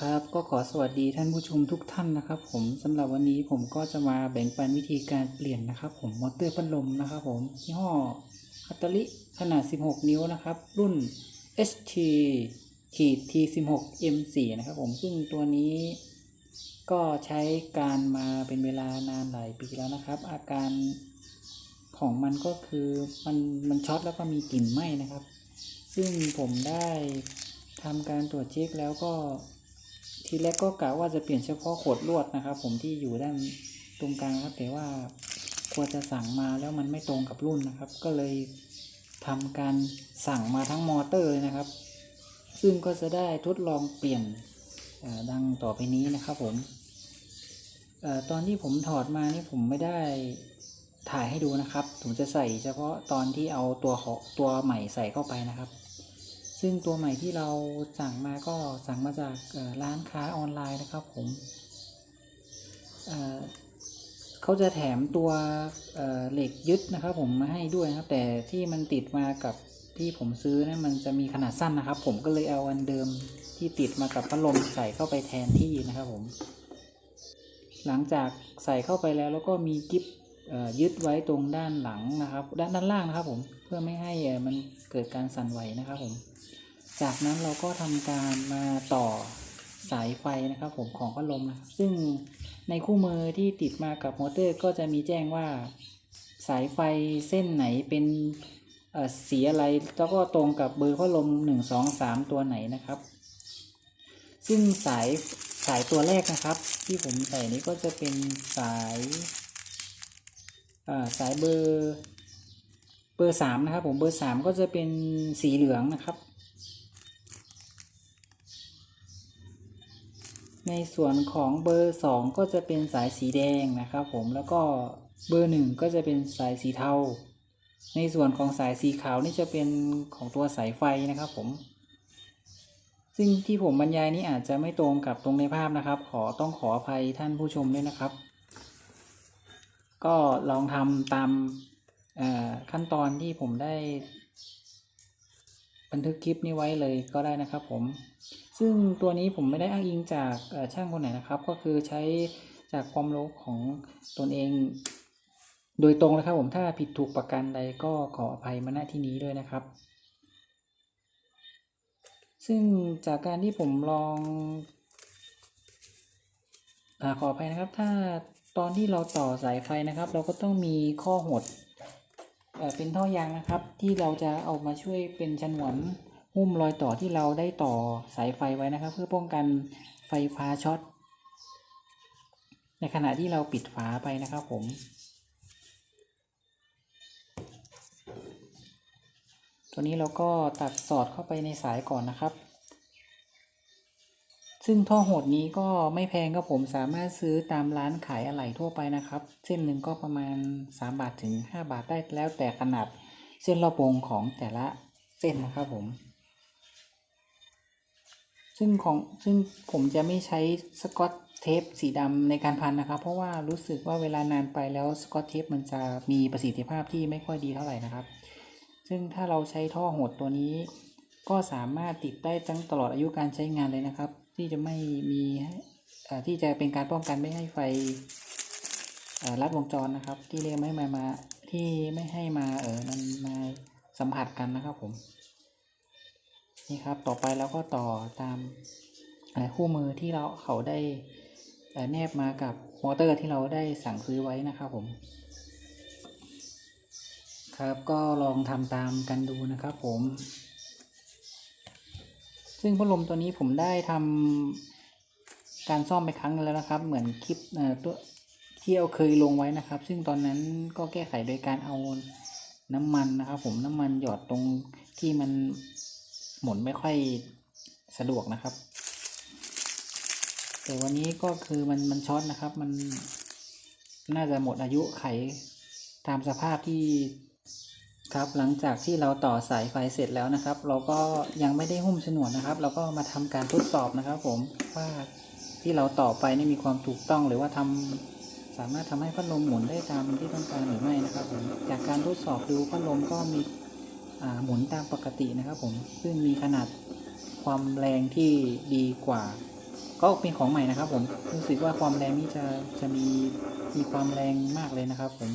ครับก็ขอสวัสดีท่านผู้ชมทุกท่านนะครับ ผมสำหรับวันนี้ผมก็จะมาแบ่งปันวิธีการเปลี่ยนนะครับ ผมมอเตอร์พัดลมนะครับ ผมยี่ห้อฮัตตาริขนาด 16 นิ้วนะครับ รุ่น HT ขีด T16 M4 นะครับ ผมซึ่งตัวนี้ก็ใช้การมาเป็นเวลานานหลายปีแล้วนะครับ อาการของมันก็คือมันมันช็อตแล้วก็มีกลิ่นไหม้นะครับ ซึ่งผมได้ทำการตรวจเช็คแล้วก็ ทีแรกก็กะว่าจะเปลี่ยนเฉพาะขวดลวดนะครับ ผมที่อยู่ด้านตรงกลางครับแต่ว่าควรจะสั่งมาแล้วมันไม่ตรงกับรุ่นนะครับ ก็เลยทำการสั่งมาทั้งมอเตอร์เลยนะครับ ซึ่งก็จะได้ทดลองเปลี่ยนดังต่อไปนี้นะครับผมออตอนที่ผมถอดมานี่ผมไม่ได้ถ่ายให้ดูนะครับ ผมจะใส่เฉพาะตอนที่เอาตัวตัวใหม่ใส่เข้าไปนะครับ ซึ่งตัวใหม่ที่เราสั่งมาก็สั่งมาจากร้านค้าออนไลน์นะครับผมเเขาจะแถมตัวเเหล็กยึดนะครับผมมาให้ด้วยนะครับ แต่ที่มันติดมากับที่ผมซื้อนะั่นมันจะมีขนาดสั้นนะครับ ผมก็เลยเอาอันเดิมที่ติดมากับพัดลมใส่เข้าไปแทนที่นะครับผม หลังจากใส่เข้าไปแล้วแล้วก็มีกิ๊บ ยึดไว้ตรงด้านหลังนะครับ ด้านด้านล่างนะครับผมเพื่อไม่ให้มันเกิดการสั่นไหวนะครับผม จากนั้นเราก็ทำการมาต่อสายไฟนะครับ ผมของพัดลมนะซึ่งในคู่มือที่ติดมากับมอเตอร์ก็จะมีแจ้งว่าสายไฟเส้นไหนเป็นเสีอะไรแล้วก็ตรงกับเบอร์พัดลมหนึ่งสองสามตัวไหนนะครับ ซึ่งสายสายตัวแรกนะครับ ที่ผมใส่นี้ก็จะเป็นสาย สายเบอร์เบอร์สามนะครับผมเบอร์สามก็จะเป็นสีเหลืองนะครับ ในส่วนของเบอร์สองก็จะเป็นสายสีแดงนะครับผมแล้วก็เบอร์หนึ่งก็จะเป็นสายสีเทา ในส่วนของสายสีขาวนี่จะเป็นของตัวสายไฟนะครับผม ซึ่งที่ผมบรรยายนี้อาจจะไม่ตรงกับตรงในภาพนะครับ ขอต้องขออภัยท่านผู้ชมด้วยนะครับ ก็ลองทำตามขั้นตอนที่ผมได้ บันทึกคลิปนี้ไว้เลยก็ได้นะครับผม ซึ่งตัวนี้ผมไม่ได้อ้างอิงจากช่างคนไหนนะครับ ก็คือใช้จากความรู้ของตนเอง โดยตรงเลยครับผมถ้าผิดถูกประการใดก็ขออภัยมาณที่นี้ด้วยนะครับ ซึ่งจากการที่ผมลองอขออภัยนะครับ ถ้า ตอนที่เราต่อสายไฟนะครับ เราก็ต้องมีข้อหดเอ่อเป็นท่อยางนะครับ ที่เราจะเอามาช่วยเป็นฉนวนหุ้มรอยต่อที่เราได้ต่อสายไฟไว้นะครับ เพื่อป้องกันไฟฟ้าช็อตในขณะที่เราปิดฝาไปนะครับผม ตัวนี้เราก็ตัดสอดเข้าไปในสายก่อนนะครับ ซึ่งท่อโหดนี้ก็ไม่แพงครับผมสามารถซื้อตามร้านขายอะไหล่ทั่วไปนะครับ เส้นหนึ่งก็ประมาณ 3 บาทถึง 5 บาทได้แล้วแต่ขนาดเส้นรอบวงของแต่ละเส้นนะครับผม ซึ่งของซึ่งผมจะไม่ใช้สกอตเทปสีดำในการพันนะครับ เพราะว่ารู้สึกว่าเวลานานไปแล้วสกอตเทปมันจะมีประสิทธิภาพที่ไม่ค่อยดีเท่าไหร่นะครับ ซึ่งถ้าเราใช้ท่อโหดตัวนี้ ก็สามารถติดได้ตั้งตลอดอายุการใช้งานเลยนะครับ ที่จะไม่มีที่จะเป็นการป้องกันไม่ให้ไฟเอ่อลัดวงจรนะครับ ที่เรียกไม่ให้มามาที่ไม่ให้มาเออมันมาสัมผัสกันนะครับผมนี่ครับต่อไปเราก็ต่อตามคู่มือที่เราเขาได้แนบมากับมอเตอร์ที่เราได้สั่งซื้อไว้นะครับผม ครับก็ลองทำตามกันดูนะครับผม ซึ่งพัดลมตัวนี้ผมได้ทำการซ่อมไปครั้งแล้วนะครับ เหมือนคลิปตัวที่เอาเคยลงไว้นะครับ ซึ่งตอนนั้นก็แก้ไขโดยการเอาน้ำมันนะครับ ผมน้ำมันหยอดตรงที่มันหมุนไม่ค่อยสะดวกนะครับ แต่วันนี้ก็คือมันมันช็อตนะครับ มันน่าจะหมดอายุไขตามสภาพที่ ครับหลังจากที่เราต่อสายไฟเสร็จแล้วนะครับ เราก็ยังไม่ได้หุ้มฉนวนนะครับ เราก็มาทำการทดสอบนะครับ ผมว่าที่เราต่อไปนี่มีความถูกต้องหรือว่าทำสามารถทำให้พัดลมหมุนได้ตามที่ต้องการหรือไม่นะครับผมจากการทดสอบดูพัดลมก็มีหมุนตามปกตินะครับ ผมซึ่งมีขนาดความแรงที่ดีกว่า ก็เป็นของใหม่นะครับ ผมรู้สึกว่าความแรงนี่จะจะมีมีความแรงมากเลยนะครับ ผม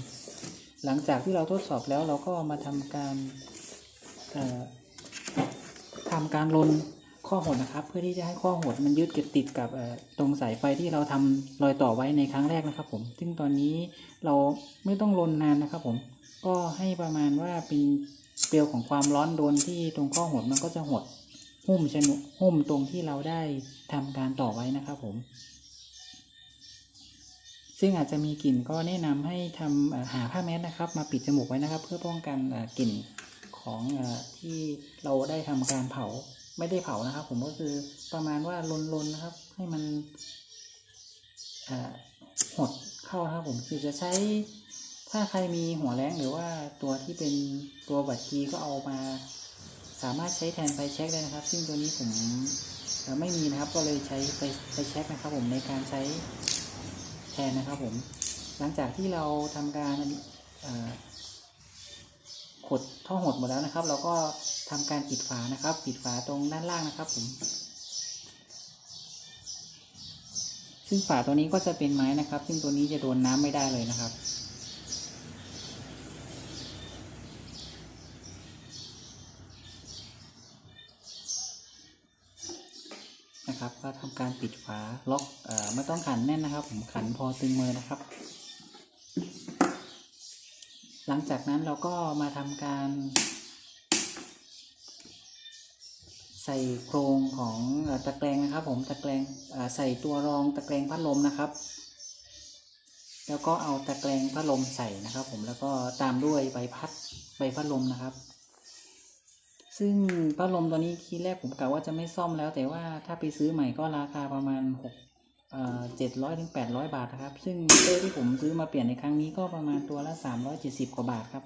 หลังจากที่เราทดสอบแล้วเราก็มาทำการทำการลนข้อหดนะครับ เพื่อที่จะให้ข้อหดมันยึดเก็บติดกับตรงสายไฟที่เราทำรอยต่อไว้ในครั้งแรกนะครับ ผม ซึ่งตอนนี้เราไม่ต้องลนนานนะครับ ผม ก็ให้ประมาณว่าเป็นเปลวของความร้อนโดนที่ตรงข้อหดมันก็จะหดหุ้มชนุหุ้มตรงที่เราได้ทำการต่อไว้นะครับ ผม ซึ่งอาจจะมีกลิ่นก็แนะนำให้ทำเอ่อหาผ้าแมสนะครับ มาปิดจมูกไว้นะครับ เพื่อป้องกันกลิ่นของอที่เราได้ทำการเผาไม่ได้เผานะครับ ผมก็คือประมาณว่าลนๆนะครับ ให้มันหดเข้านะครับ ผมคือจะใช้ถ้าใครมีหัวแรงหรือว่าตัวที่เป็นตัวบัตรกีก็เอามา สามารถใช้แทนไฟแช็กได้นะครับ ซึ่งตัวนี้ผมไม่มีนะครับ ก็เลยใช้ไฟไฟแช็กนะครับ ผมในการใช้ นนะครับผม หลังจากที่เราทำการขดท่อหดหมดแล้วนะครับ เราก็ทำการปิดฝานะครับ ปิดฝาตรงด้านล่างนะครับผมซึ่งฝาตัวนี้ก็จะเป็นไม้นะครับ ซึ่งตัวนี้จะโดนน้ำไม่ได้เลยนะครับ นะครับ ก็ทำการปิดฝาล็อกเอ่อไม่ต้องขันแน่นนะครับ ผมขันพอตึงมือนะครับ หลังจากนั้นเราก็มาทำการ ใส่โครงของตะแกรงนะครับ ผมตะแกรงเอ่อใส่ตัวรองตะแกรงพัดลมนะครับ แล้วก็เอาตะแกรงพัดลมใส่นะครับ ผมแล้วก็ตามด้วยใบพัดใบพัดลมนะครับ ซึ่งพัดลมตัวนี้ทีแรกผมกะว่าจะไม่ซ่อมแล้ว แต่ว่าถ้าไปซื้อใหม่ก็ราคาประมาณหกเจ็ดร้อยถึงแปดร้อยบาทนะครับ ซึ่งเตอร์ที่ผมซื้อมาเปลี่ยนในครั้งนี้ก็ประมาณตัวละสามร้อยเจ็ดสิบกว่าบาทครับ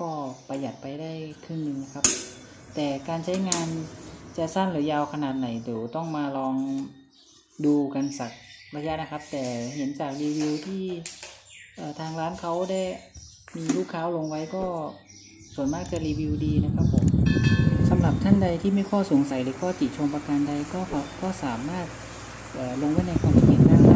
ก็ประหยัดไปได้ครึ่งหนึ่งครับ แต่การใช้งานจะสั้นหรือยาวขนาดไหนเดี๋ยวต้องมาลองดูกันสักระยะนะครับ แต่เห็นจากรีวิวที่ทางร้านเขาได้มีลูกค้าลงไว้ก็ส่วนมากจะรีวิวดีนะครับผม หรับท่านใดที่ไม่ข้อสงสัยหรือข้อติชมประการใดก็ขอก็สามารถลงไว้ในความคิดเห็นด้